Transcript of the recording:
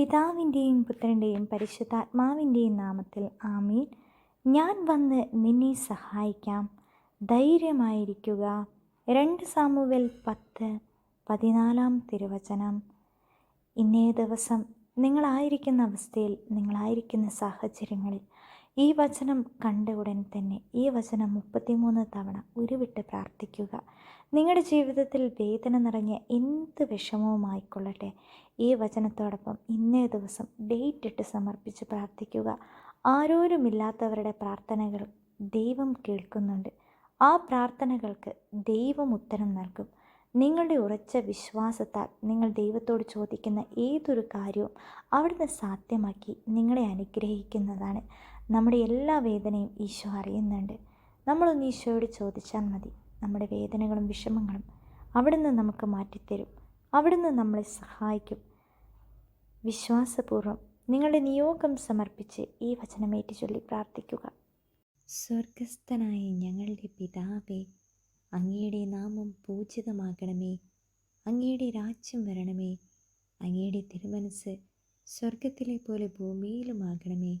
പിതാവിന്റെയും പുത്രന്റെയും പരിശുദ്ധാത്മാവിന്റെയും നാമത്തിൽ ആമീൻ. ഞാൻ വന്ന് നിന്നെ സഹായിക്കാം. ധൈര്യമായിരിക്കുക. രണ്ട് സാമുവൽ പത്ത് പതിനാലാം തിരുവചനം. ഇന്നേ ദിവസം നിങ്ങളായിരിക്കുന്ന അവസ്ഥയിൽ നിങ്ങളായിരിക്കുന്ന സാഹചര്യങ്ങളിൽ ഈ വചനം കണ്ട ഉടൻ തന്നെ ഈ വചനം മുപ്പത്തിമൂന്ന് തവണ ഉരുവിട്ട് പ്രാർത്ഥിക്കുക. നിങ്ങളുടെ ജീവിതത്തിൽ വേദന നിറഞ്ഞ എന്ത് വിഷമവുമായിക്കൊള്ളട്ടെ ഈ വചനത്തോടൊപ്പം ഇന്നേ ദിവസം ഡേറ്റ് ഇട്ട് സമർപ്പിച്ച് പ്രാർത്ഥിക്കുക. ആരോരുമില്ലാത്തവരുടെ പ്രാർത്ഥനകൾ ദൈവം കേൾക്കുന്നുണ്ട്. ആ പ്രാർത്ഥനകൾക്ക് ദൈവം ഉത്തരം നൽകും. നിങ്ങളുടെ ഉറച്ച വിശ്വാസത്താൽ നിങ്ങൾ ദൈവത്തോട് ചോദിക്കുന്ന ഏതൊരു കാര്യവും അവിടുന്ന് സാധ്യമാക്കി നിങ്ങളെ അനുഗ്രഹിക്കുന്നതാണ്. നമ്മുടെ എല്ലാ വേദനയും ഈശോ അറിയുന്നുണ്ട്. നമ്മളൊന്ന് ഈശോയോട് ചോദിച്ചാൽ മതി. നമ്മുടെ വേദനകളും വിഷമങ്ങളും അവിടുന്ന് നമുക്ക് മാറ്റിത്തരും. അവിടുന്ന് നമ്മളെ സഹായിക്കും. വിശ്വാസപൂർവം നിങ്ങളുടെ നിയോഗം സമർപ്പിച്ച് ഈ വചനമേറ്റ് ചൊല്ലി പ്രാർത്ഥിക്കുക. സ്വർഗസ്ഥനായ ഞങ്ങളുടെ പിതാവേ അങ്ങയുടെ നാമം പൂജിതമാകണമേ. അങ്ങയുടെ രാജ്യം വരണമേ. അങ്ങയുടെ തിരുമനസ് സ്വർഗത്തിലെ പോലെ ഭൂമിയിലുമാകണമേ.